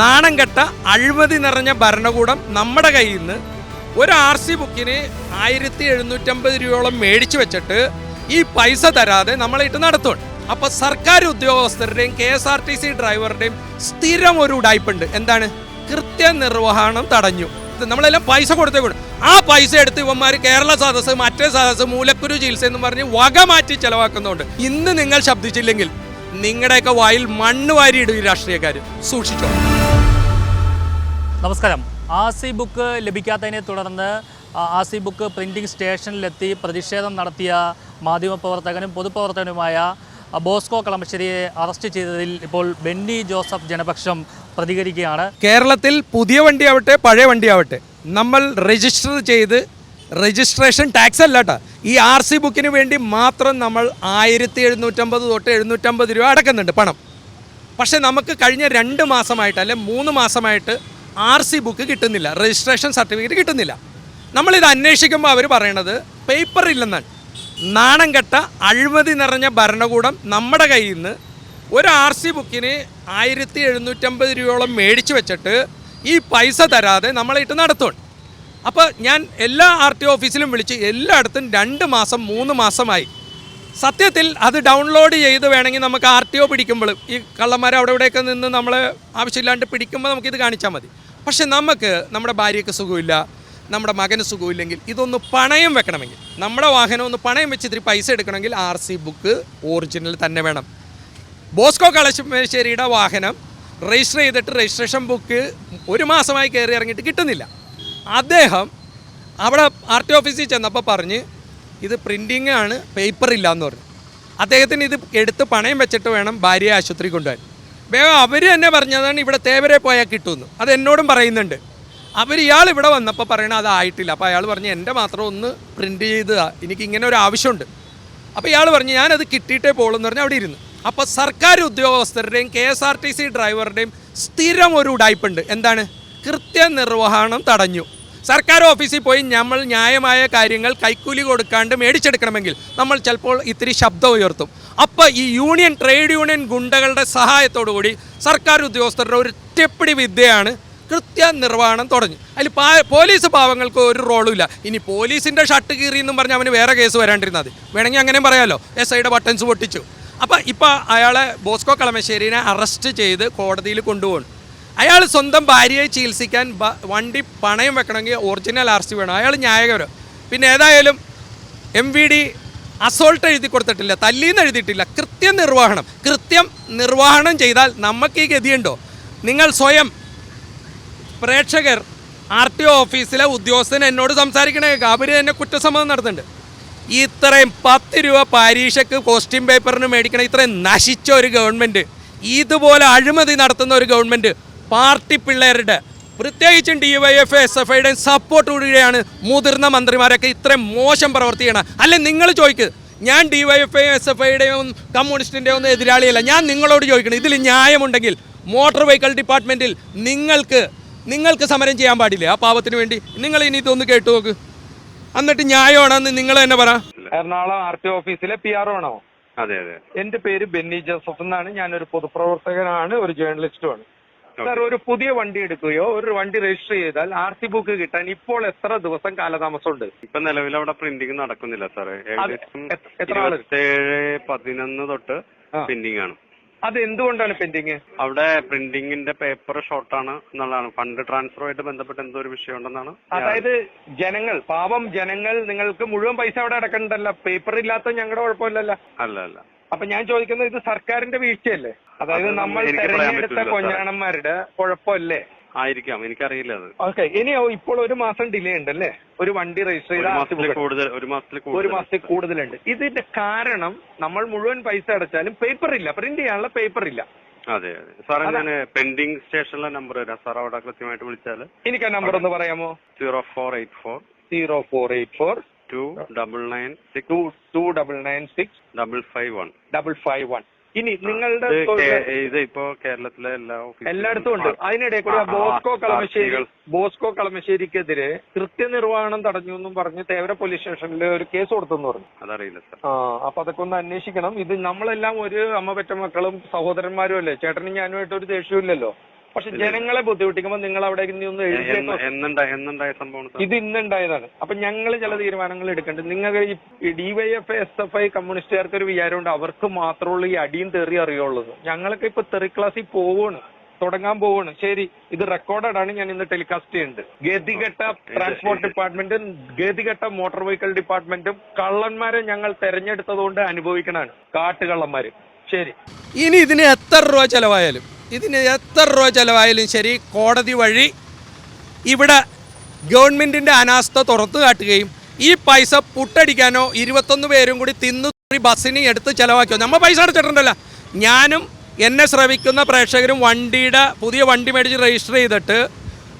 നാണം കെട്ട അഴിമതി നിറഞ്ഞ ഭരണകൂടം നമ്മുടെ കയ്യിൽ നിന്ന് ഒരു ആർ സി ബുക്കിന് ആയിരത്തി എഴുന്നൂറ്റമ്പത് രൂപയോളം മേടിച്ചു വെച്ചിട്ട് ഈ പൈസ തരാതെ നമ്മളെ ഇട്ട് നടത്തുകയാണ് അപ്പോൾ സർക്കാർ ഉദ്യോഗസ്ഥരുടെയും K S R T C ഡ്രൈവറുടെയും സ്ഥിരം ഒരു ഉടായ്പുണ്ട്. എന്താണ്? കൃത്യനിർവഹണം തടഞ്ഞു. നമ്മളെല്ലാം പൈസ കൊടുത്തേക്കൂടും ആ പൈസ എടുത്ത് ഇവന്മാർ കേരള സദസ്സ് മറ്റേ സദസ്സ് മൂലക്കുരു ചികിത്സ എന്ന് പറഞ്ഞ് വക മാറ്റി ചെലവാക്കുന്നുണ്ട്. ഇന്ന് നിങ്ങൾ ശബ്ദിച്ചില്ലെങ്കിൽ നിങ്ങളുടെയൊക്കെ വായിൽ മണ്ണ് വാരിയിടും ഈ രാഷ്ട്രീയക്കാർ സൂക്ഷിച്ചോ. നമസ്കാരം. ആർ സി ബുക്ക് ലഭിക്കാത്തതിനെ തുടർന്ന് ആർ സി ബുക്ക് പ്രിന്റിംഗ് സ്റ്റേഷനിലെത്തി പ്രതിഷേധം നടത്തിയ മാധ്യമപ്രവർത്തകനും പൊതുപ്രവർത്തകനുമായ ബോസ്കോ കളമശ്ശേരിയെ അറസ്റ്റ് ചെയ്തതിൽ ഇപ്പോൾ ബെന്നി ജോസഫ് ജനപക്ഷം പ്രതികരിക്കുകയാണ്. കേരളത്തിൽ പുതിയ വണ്ടിയാവട്ടെ പഴയ വണ്ടിയാവട്ടെ നമ്മൾ രജിസ്റ്റർ ചെയ്ത് രജിസ്ട്രേഷൻ ടാക്സ് അല്ല കേട്ടോ ഈ ആർ സി ബുക്കിന് വേണ്ടി മാത്രം നമ്മൾ ആയിരത്തി എഴുന്നൂറ്റമ്പത് തൊട്ട് എഴുന്നൂറ്റമ്പത് രൂപ അടക്കുന്നുണ്ട് പണം. പക്ഷേ നമുക്ക് കഴിഞ്ഞ രണ്ട് മാസമായിട്ട് അല്ലെ മൂന്ന് മാസമായിട്ട് ആർ സി ബുക്ക് കിട്ടുന്നില്ല. രജിസ്ട്രേഷൻ സർട്ടിഫിക്കറ്റ് കിട്ടുന്നില്ല. നമ്മളിത് അന്വേഷിക്കുമ്പോൾ അവർ പറയണത് പേപ്പർ ഇല്ലെന്നാണ് നാണം കെട്ട അഴിമതി നിറഞ്ഞ ഭരണകൂടം നമ്മുടെ കയ്യിൽ നിന്ന് ഒരു ആർ സി ബുക്കിന് ആയിരത്തി എഴുന്നൂറ്റമ്പത് രൂപയോളം മേടിച്ചു വെച്ചിട്ട് ഈ പൈസ തരാതെ നമ്മളിട്ട് നടത്തുകയാണ് അപ്പോൾ ഞാൻ എല്ലാ ആർ ടി ഓഫീസിലും വിളിച്ച് എല്ലായിടത്തും രണ്ട് മാസം മൂന്ന് മാസമായി സത്യത്തിൽ അത് ഡൗൺലോഡ് ചെയ്ത് വേണമെങ്കിൽ നമുക്ക് ആർ ടി ഒ പിടിക്കുമ്പോൾ ഈ കള്ളന്മാരെ അവിടെ ഇവിടെയൊക്കെ നിന്ന് നമ്മൾ ആവശ്യമില്ലാണ്ട് പിടിക്കുമ്പോൾ നമുക്കിത് കാണിച്ചാൽ മതി. പക്ഷേ നമുക്ക് നമ്മുടെ ഭാര്യയ്ക്ക് സുഖമില്ല നമ്മുടെ മകന് സുഖമില്ലെങ്കിൽ ഇതൊന്ന് പണയം വെക്കണമെങ്കിൽ നമ്മുടെ വാഹനം ഒന്ന് പണയം വെച്ച് ഇത്തിരി പൈസ എടുക്കണമെങ്കിൽ ആർ സി ബുക്ക് ഒറിജിനൽ തന്നെ വേണം. ബോസ്കോ കളശ്ശേരിയുടെ വാഹനം രജിസ്റ്റർ ചെയ്തിട്ട് രജിസ്ട്രേഷൻ ബുക്ക് ഒരു മാസമായി കയറി ഇറങ്ങിയിട്ട് കിട്ടുന്നില്ല. അദ്ദേഹം അവിടെ ആർ ടി ഓഫീസിൽ ചെന്നപ്പോൾ പറഞ്ഞ് ഇത് പ്രിന്റിങ് ആണ് പേപ്പർ ഇല്ല എന്ന് പറഞ്ഞു. അദ്ദേഹത്തിന് ഇത് എടുത്ത് പണയം വെച്ചിട്ട് വേണം ഭാര്യയെ ആശുപത്രി കൊണ്ടുപോകാൻ വേഗം അവർ തന്നെ പറഞ്ഞതാണ് ഇവിടെ തേവരെ പോയാൽ കിട്ടുമെന്ന്. അത് എന്നോടും പറയുന്നുണ്ട്. അവർ ഇയാൾ ഇവിടെ വന്നപ്പോൾ പറയണത് അതായിട്ടില്ല അപ്പോൾ അയാൾ പറഞ്ഞു എന്റെ മാത്രം ഒന്ന് പ്രിന്റ് ചെയ്തതാ എനിക്ക് ഇങ്ങനെ ഒരു ആവശ്യമുണ്ട്. അപ്പോൾ ഇയാൾ പറഞ്ഞു ഞാനത് കിട്ടിയിട്ടേ പോകുള്ളൂ എന്ന് പറഞ്ഞ് അവിടെ ഇരുന്നു. അപ്പോൾ സർക്കാർ ഉദ്യോഗസ്ഥരുടെയും K S R T C ഡ്രൈവറുടെയും സ്ഥിരം ഒരു ഉടായ്പുണ്ട്. എന്താണ്? കൃത്യനിർവഹണം തടഞ്ഞു. സർക്കാർ ഓഫീസിൽ പോയി നമ്മൾ ന്യായമായ കാര്യങ്ങൾ കൈക്കൂലി കൊടുക്കാണ്ട് മേടിച്ചെടുക്കണമെങ്കിൽ നമ്മൾ ചിലപ്പോൾ ഇത്തിരി ശബ്ദം ഉയർത്തും. അപ്പോൾ ഈ യൂണിയൻ ട്രേഡ് യൂണിയൻ ഗുണ്ടകളുടെ കൂടി സർക്കാർ ഉദ്യോഗസ്ഥരുടെ ഒരു ടെപ്പിടി വിദ്യയാണ് കൃത്യനിർവഹണം തുടങ്ങി. അതിൽ പോലീസ് പാവങ്ങൾക്ക് ഒരു റോളും ഇല്ല. ഇനി പോലീസിന്റെ ഷർട്ട് കീറി എന്നും പറഞ്ഞ് അവന് വേറെ കേസ് വരാണ്ടിരുന്നത് വേണമെങ്കിൽ അങ്ങനെയും പറയാമല്ലോ എസ് ഐയുടെ ബട്ടൺസ് പൊട്ടിച്ചു. അപ്പോൾ ഇപ്പോൾ അയാളെ ബോസ്കോ കളമശ്ശേരിനെ അറസ്റ്റ് ചെയ്ത് കോടതിയിൽ കൊണ്ടുപോകണം അയാൾ സ്വന്തം ഭാര്യയെ ചികിത്സിക്കാൻ വണ്ടി പണയം വെക്കണമെങ്കിൽ ഒറിജിനൽ ആർ സി വേണം. അയാൾ ന്യായകരം പിന്നെ ഏതായാലും എം വി ഡി അസോൾട്ട് എഴുതി കൊടുത്തിട്ടില്ല. തല്ലീന്ന് എഴുതിയിട്ടില്ല. കൃത്യം നിർവഹണം കൃത്യം നിർവഹണം ചെയ്താൽ നമുക്ക് ഈ ഗതിയുണ്ടോ? നിങ്ങൾ സ്വയം പ്രേക്ഷകർ ആർ ടി ഒ ഓഫീസിലെ ഉദ്യോഗസ്ഥൻ എന്നോട് സംസാരിക്കണേ. അവർ തന്നെ കുറ്റസമ്മതം നടത്തുന്നുണ്ട്. ഇത്രയും പത്ത് രൂപ പരീക്ഷയ്ക്ക് കോസ്റ്റ്യൂം പേപ്പറിന് മേടിക്കണ. ഇത്രയും നശിച്ച ഒരു ഗവൺമെന്റ് ഇതുപോലെ അഴിമതി നടത്തുന്ന ഒരു ഗവൺമെന്റ് പാർട്ടി പിള്ളേരുടെ പ്രത്യേകിച്ചും D Y F S F ഐയുടെയും സപ്പോർട്ടോടുകൂടിയാണ് മുതിർന്ന മന്ത്രിമാരൊക്കെ ഇത്രയും മോശം പ്രവർത്തിക്കണം അല്ലെ നിങ്ങൾ ചോദിക്കുക ഞാൻ D Y F I S F ഐയുടെയും കമ്മ്യൂണിസ്റ്റിന്റെയും ഒന്നും എതിരാളിയല്ല. ഞാൻ നിങ്ങളോട് ചോദിക്കണം ഇതിൽ ന്യായമുണ്ടെങ്കിൽ മോട്ടോർ വെഹിക്കിൾ ഡിപ്പാർട്ട്മെന്റിൽ നിങ്ങൾക്ക് നിങ്ങൾക്ക് സമരം ചെയ്യാൻ പാടില്ലേ? ആ പാവത്തിന് വേണ്ടി. നിങ്ങൾ ഇനി ഇതൊന്ന് കേട്ടു നോക്ക്. എന്നിട്ട് ന്യായമാണെന്ന് നിങ്ങൾ തന്നെ പറ. എറണാകുളം ആർ ടി ഓഫീസിലെ പി ആർ ആണോ? അതെ അതെ. എന്റെ പേര് ബെന്നി ജോസഫ് എന്നാണ്. ഞാനൊരു പൊതുപ്രവർത്തകനാണ് ഒരു ജേർണലിസ്റ്റുമാണ് സാർ ഒരു പുതിയ വണ്ടി എടുക്കുകയോ ഒരു വണ്ടി രജിസ്റ്റർ ചെയ്താൽ ആർ സി ബുക്ക് കിട്ടാൻ ഇപ്പോൾ എത്ര ദിവസം കാലതാമസമുണ്ട്? ഇപ്പൊ നിലവിൽ അവിടെ പ്രിന്റിംഗ് നടക്കുന്നില്ല സാറേ ഏഴ് പതിനൊന്ന് തൊട്ട്. പെൻഡിങ് ആണ്. അത് എന്തുകൊണ്ടാണ് പെൻഡിങ് അവിടെ പ്രിന്റിംഗിന്റെ പേപ്പർ ഷോർട്ടാണ് എന്നുള്ളതാണ്. ഫണ്ട് ട്രാൻസ്ഫറുമായിട്ട് ബന്ധപ്പെട്ട് എന്തോ ഒരു വിഷയം ഉണ്ടെന്നാണ് അതായത് ജനങ്ങൾ പാവം ജനങ്ങൾ നിങ്ങൾക്ക് മുഴുവൻ പൈസ അവിടെ അടക്കണ്ടല്ല പേപ്പർ ഇല്ലാത്ത ഞങ്ങളുടെ കുഴപ്പമില്ലല്ലോ. അല്ല അല്ല. അപ്പൊ ഞാൻ ചോദിക്കുന്നത് ഇത് സർക്കാരിന്റെ വീഴ്ചയല്ലേ? അതായത് നമ്മൾ തെരഞ്ഞെടുത്ത കൊഞ്ഞാണന്മാരുടെ കുഴപ്പമല്ലേ? ആയിരിക്കാം എനിക്കറിയില്ല അത്. ഓക്കെ ഇനി ഇപ്പോൾ ഒരു മാസം ഡിലേ ഉണ്ട് അല്ലേ ഒരു വണ്ടി രജിസ്റ്റർ ചെയ്ത കൂടുതൽ ഒരു മാസത്തിൽ ഒരു മാസത്തിൽ കൂടുതലുണ്ട്. ഇതിന്റെ കാരണം നമ്മൾ മുഴുവൻ പൈസ അടച്ചാലും പേപ്പർ ഇല്ല പ്രിന്റ് ചെയ്യാനുള്ള പേപ്പർ ഇല്ല അതെ അതെ. സാറേ ഞാൻ പെൻഡിങ് സ്റ്റേഷനിലെ നമ്പർ തരാം. സാർ അവിടെ കൃത്യമായിട്ട് വിളിച്ചാൽ എനിക്ക് ആ നമ്പർ ഒന്ന് പറയാമോ? Zero four eight four zero four eight four two double nine six two double nine six double five one. Double five one. ഇനി നിങ്ങളുടെ ഇത് ഇപ്പോ കേരളത്തിലെ എല്ലാ എല്ലായിടത്തും ഉണ്ട്. അതിനിടെ കൂടി ബോസ്കോ കളമശ്ശേരി ബോസ്കോ കളമശ്ശേരിക്കെതിരെ കൃത്യനിർവഹണം തടഞ്ഞു എന്നും പറഞ്ഞ് തേവര പോലീസ് സ്റ്റേഷനിൽ ഒരു കേസ് കൊടുത്തെന്ന് പറഞ്ഞു. അതറിയില്ല സാർ ആ അപ്പൊ അതൊക്കെ ഒന്ന് അന്വേഷിക്കണം. ഇത് നമ്മളെല്ലാം ഒരു അമ്മ പെറ്റ മക്കളും സഹോദരന്മാരും അല്ലേ? ചേട്ടനും ഞാനുമായിട്ട് ഒരു ദേഷ്യമില്ലല്ലോ പക്ഷെ ജനങ്ങളെ ബുദ്ധിമുട്ടിക്കുമ്പോൾ നിങ്ങൾ അവിടെ ഇനി ഒന്ന് എന്ന് എന്നുണ്ടായ സംഭവം സാർ? ഇത് ഇന്നുണ്ടായതാണ്. അപ്പൊ ഞങ്ങൾ ചില തീരുമാനങ്ങൾ എടുക്കേണ്ടത് നിങ്ങൾക്ക് ഈ ഡിവൈഎഫ് എസ് എഫ് ഐ കമ്മ്യൂണിസ്റ്റുകാർക്ക് ഒരു വിചാരമുണ്ട്. അവർക്ക് മാത്രമുള്ള ഈ അടിയും തെറി അറിയുള്ളത് ഞങ്ങളൊക്കെ ഇപ്പൊ തെറി ക്ലാസ്സിൽ പോവാണ്. തുടങ്ങാൻ പോവാണ്. ശരി ഇത് റെക്കോർഡഡ് ആണ് ഞാൻ ഇന്ന് ടെലികാസ്റ്റ് ചെയ്യുന്നത്. ഗതികെട്ട ട്രാൻസ്പോർട്ട് ഡിപ്പാർട്ട്മെന്റും ഗതികെട്ട മോട്ടോർ വെഹിക്കിൾ ഡിപ്പാർട്ട്മെന്റും കള്ളന്മാരെ ഞങ്ങൾ തെരഞ്ഞെടുത്തതുകൊണ്ട് അനുഭവിക്കണാണ് കാട്ടുകള്ളന്മാര്. ശരി. ഇനി ഇതിന് എത്ര രൂപ ചിലവായാലും ഇതിന് എത്ര രൂപ ചിലവായാലും ശരി കോടതി വഴി ഇവിടെ ഗവൺമെന്റിന്റെ അനാസ്ഥ തുറത്തു കാട്ടുകയും ഈ പൈസ പുട്ടടിക്കാനോ ഇരുപത്തൊന്ന് പേരും കൂടി തിന്നു തൂറി ബസ്സിന് എടുത്ത് ചിലവാക്കിയോ? നമ്മൾ പൈസ അടച്ചിട്ടുണ്ടല്ലോ. ഞാനും എന്നെ ശ്രവിക്കുന്ന പ്രേക്ഷകരും വണ്ടിയുടെ പുതിയ വണ്ടി മേടിച്ച് രജിസ്റ്റർ ചെയ്തിട്ട്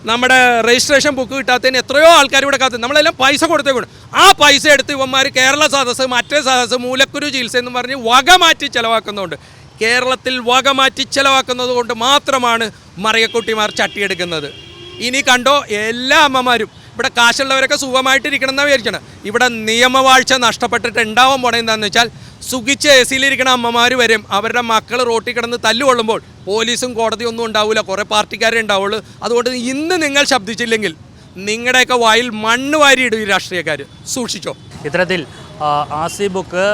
നമ്മുടെ രജിസ്ട്രേഷൻ ബുക്ക് കിട്ടാത്തതിന് എത്രയോ ആൾക്കാർ ഇവിടെ കാത്തു നമ്മളെല്ലാം പൈസ കൊടുത്തേ വേണം ആ പൈസ എടുത്ത് ഇവന്മാർ കേരള സദസ്സ് മറ്റേ സദസ്സ് മൂലക്കുരു ചികിത്സ എന്ന് പറഞ്ഞ് വക മാറ്റി ചിലവാക്കുന്നുണ്ട്. കേരളത്തിൽ വക മാറ്റി ചിലവാക്കുന്നത് കൊണ്ട് മാത്രമാണ് മറിയക്കുട്ടിമാർ ചട്ടിയെടുക്കുന്നത്. ഇനി കണ്ടോ എല്ലാ അമ്മമാരും ഇവിടെ കാശുള്ളവരൊക്കെ സുഖമായിട്ടിരിക്കണം എന്നാണ് വിചാരിക്കണം. ഇവിടെ നിയമവാഴ്ച നഷ്ടപ്പെട്ടിട്ട് ഉണ്ടാവാൻ പോണേ എന്താണെന്ന് വെച്ചാൽ സുഖിച്ച് എ സിയിലിരിക്കുന്ന അമ്മമാർ വരും അവരുടെ മക്കൾ റോട്ടിൽ കിടന്ന് തല്ലുകൊള്ളുമ്പോൾ പോലീസും കോടതിയും ഒന്നും ഉണ്ടാവില്ല കുറേ പാർട്ടിക്കാരേ ഉണ്ടാവുള്ളൂ. അതുകൊണ്ട് ഇന്ന് നിങ്ങൾ ശബ്ദിച്ചില്ലെങ്കിൽ നിങ്ങളുടെയൊക്കെ വായിൽ മണ്ണ് വാരിയിടും ഈ രാഷ്ട്രീയക്കാർ സൂക്ഷിച്ചോ. ഇത്തരത്തിൽ ആ, ആസി ബുക്ക്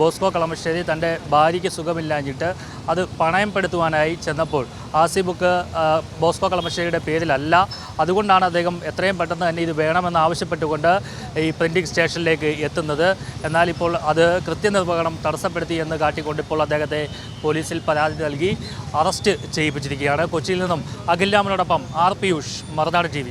ബോസ്കോ കളമശ്ശേരി തന്റെ ഭാര്യയ്ക്ക് സുഖമില്ലാഞ്ഞിട്ട് അത് പണയപ്പെടുത്തുവാനായി ചെന്നപ്പോൾ ആസിബുക്ക് ബോസ്കോ കളമശ്ശേരിയുടെ പേരിലല്ല. അതുകൊണ്ടാണ് അദ്ദേഹം എത്രയും പെട്ടെന്ന് തന്നെ ഇത് വേണമെന്ന് ആവശ്യപ്പെട്ടുകൊണ്ട് ഈ പ്രിന്റിംഗ് സ്റ്റേഷനിലേക്ക് എത്തുന്നത്. എന്നാൽ ഇപ്പോൾ അത് കൃത്യനിർവഹണം തടസ്സപ്പെടുത്തി എന്ന് കാട്ടിക്കൊണ്ട് ഇപ്പോൾ അദ്ദേഹത്തെ പോലീസിൽ പരാതി നൽകി അറസ്റ്റ് ചെയ്യിപ്പിച്ചിരിക്കുകയാണ്. കൊച്ചിയിൽ നിന്നും അഖിൽ രാമനോടൊപ്പം ആർ പിയൂഷ് മറുനാട് ടി